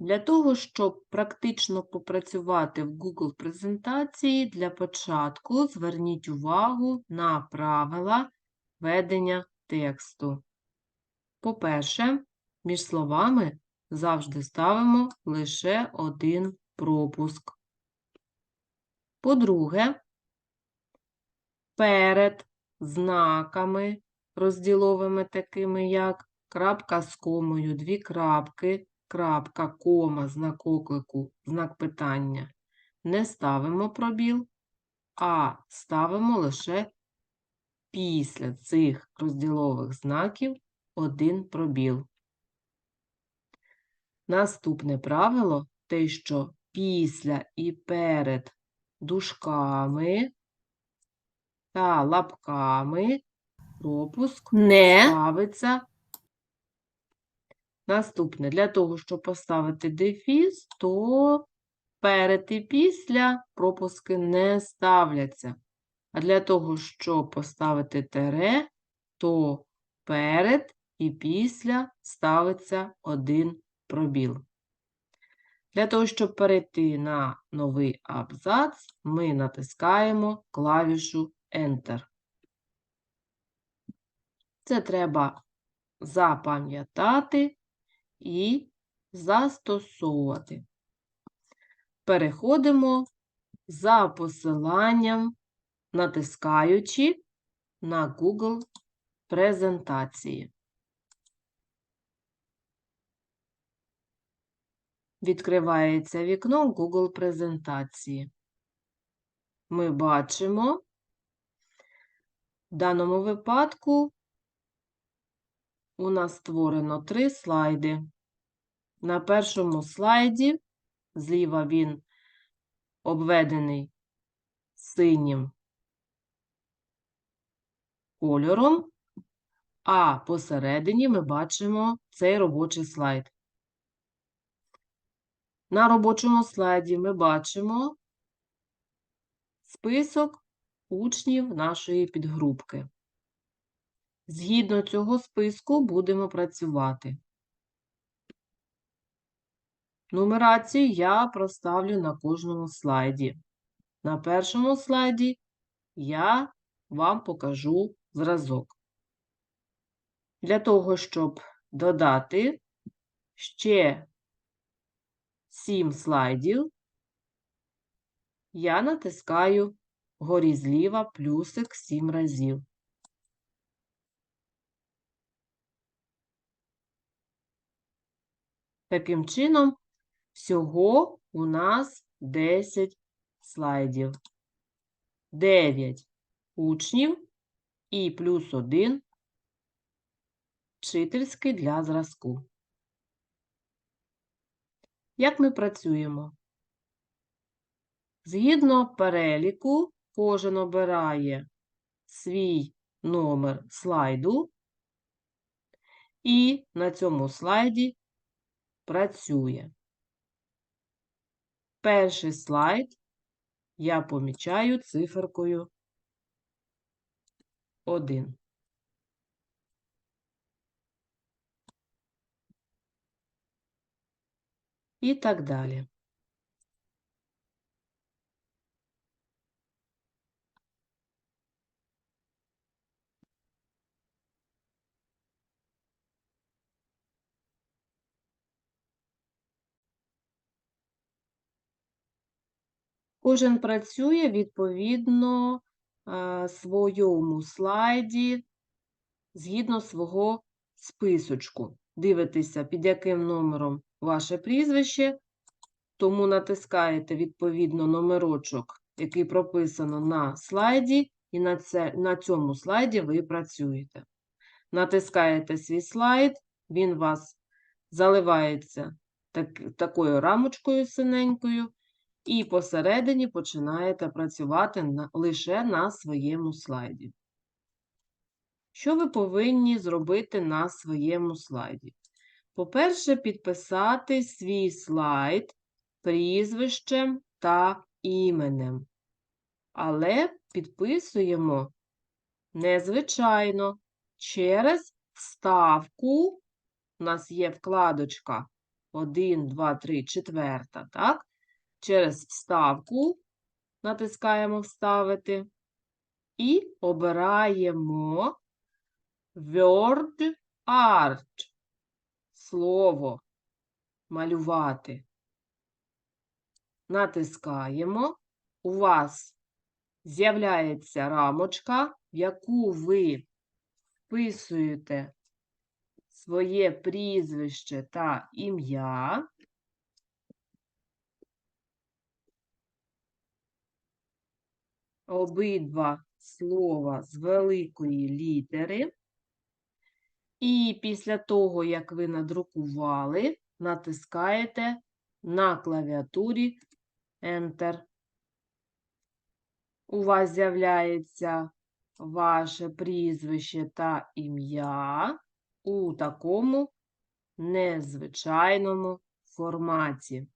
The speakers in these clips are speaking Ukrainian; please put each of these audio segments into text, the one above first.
Для того, щоб практично попрацювати в Google презентації, для початку зверніть увагу на правила ведення тексту. По-перше, між словами завжди ставимо лише один пропуск. По-друге, перед знаками розділовими, такими як крапка з комою, дві крапки, крапка, кома, знак оклику, знак питання, не ставимо пробіл, а ставимо лише після цих розділових знаків один пробіл. Наступне правило те, що після і перед дужками та лапками пропуск Не. ставиться. Наступне, для того, щоб поставити дефіс, то перед і після пропуски не ставляться. А для того, щоб поставити тире, то перед і після ставиться один пробіл. Для того, щоб перейти на новий абзац, ми натискаємо клавішу Enter. Це треба запам'ятати і застосовувати. Переходимо за посиланням, натискаючи на Google презентації. Відкривається вікно Google презентації. Ми бачимо в даному випадку у нас створено три слайди. На першому слайді зліва він обведений синім кольором, а посередині ми бачимо цей робочий слайд. На робочому слайді ми бачимо список учнів нашої підгрупки. Згідно цього списку будемо працювати. Нумерацію я проставлю на кожному слайді. На першому слайді я вам покажу зразок. Для того, щоб додати ще 7 слайдів, я натискаю вгорі зліва плюсик 7 разів. Таким чином, всього у нас 10 слайдів. 9 учнів і плюс 1 вчительський для зразку. Як ми працюємо? Згідно переліку, кожен обирає свій номер слайду і на цьому слайді працює. Перший слайд я помічаю циферкою 1. І так далі. Кожен працює відповідно е, своєму слайді згідно свого списочку. Дивитеся, під яким номером ваше прізвище, тому натискаєте відповідно номерочок, який прописано на слайді, і на, це, на цьому слайді ви працюєте. Натискаєте свій слайд, він вас заливається так, такою рамочкою синенькою, і посередині починаєте працювати на, лише на своєму слайді. Що ви повинні зробити на своєму слайді? По-перше, підписати свій слайд прізвищем та іменем. Але підписуємо незвичайно через вставку. У нас є вкладочка 1, 2, 3, четверта, так? Через вставку натискаємо Вставити і обираємо Word Art. Слово малювати. Натискаємо. У вас з'являється рамочка, в яку ви вписуєте своє прізвище та ім'я. Обидва слова з великої літери. І після того, як ви надрукували, натискаєте на клавіатурі Enter. У вас з'являється ваше прізвище та ім'я у такому незвичайному форматі.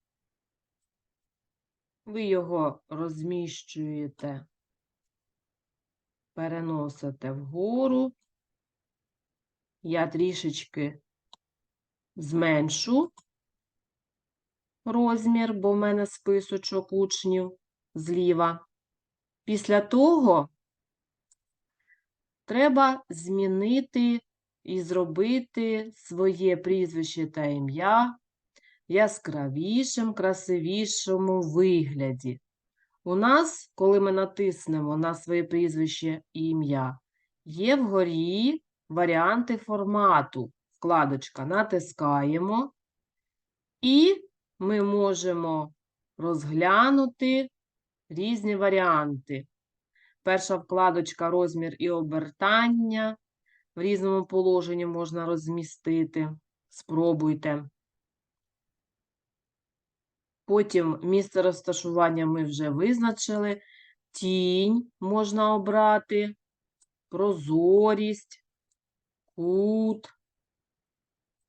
Ви його розміщуєте, переносите вгору. Я трішечки зменшу розмір, бо в мене списочок учнів зліва. Після того треба змінити і зробити своє прізвище та ім'я яскравішим, красивішому вигляді. У нас, коли ми натиснемо на своє прізвище і ім'я, є вгорі варіанти формату. Вкладочка натискаємо, і ми можемо розглянути різні варіанти. Перша вкладочка розмір і обертання. В різному положенні можна розмістити. Спробуйте. Потім місце розташування ми вже визначили. Тінь можна обрати, прозорість, кут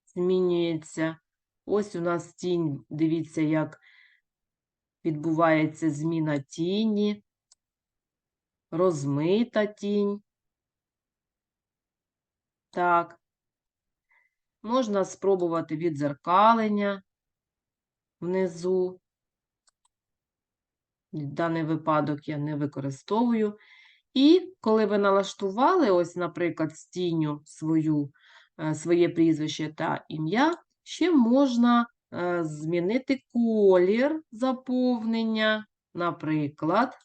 змінюється. Ось у нас тінь, дивіться, як відбувається зміна тіні, розмита тінь. Так. Можна спробувати відзеркалення внизу. Даний випадок я не використовую. І коли ви налаштували, ось, наприклад, з тінню свою, е, своє прізвище та ім'я, ще можна е, змінити колір заповнення. Наприклад,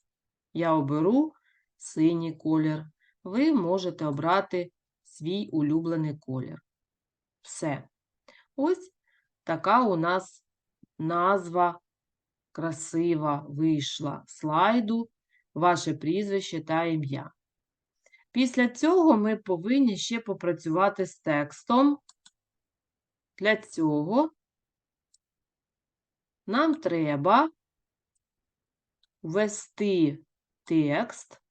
я оберу синій колір. Ви можете обрати свій улюблений колір. Все. Ось така у нас назва красива вийшла слайду, ваше прізвище та ім'я. Після цього ми повинні ще попрацювати з текстом. Для цього нам треба ввести текст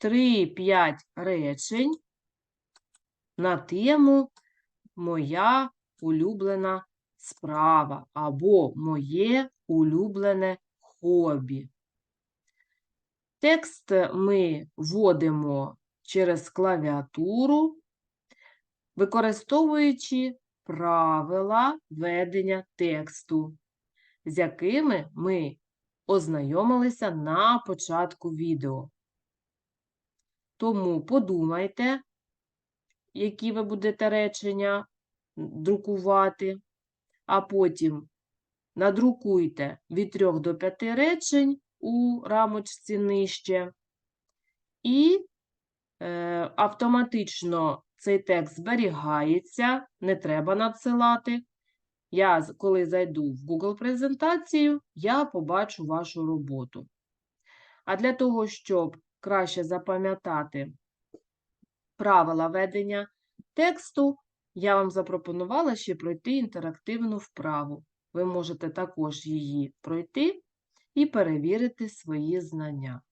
3-5 речень на тему Моя улюблена справа або Моє улюблене хобі. Текст ми вводимо через клавіатуру, використовуючи правила ведення тексту, з якими ми ознайомилися на початку відео. Тому подумайте, які ви будете речення друкувати, а потім надрукуйте від 3 до 5 речень у рамочці нижче, і е, автоматично цей текст зберігається, не треба надсилати. Я, коли зайду в Google презентацію, я побачу вашу роботу. А для того, щоб краще запам'ятати правила ведення тексту, я вам запропонувала ще пройти інтерактивну вправу. Ви можете також її пройти і перевірити свої знання.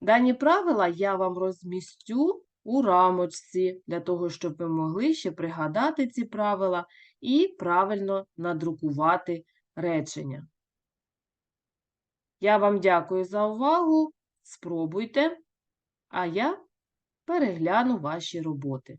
Дані правила я вам розмістю у рамочці, для того, щоб ви могли ще пригадати ці правила і правильно надрукувати речення. Я вам дякую за увагу. Спробуйте, а я перегляну ваші роботи.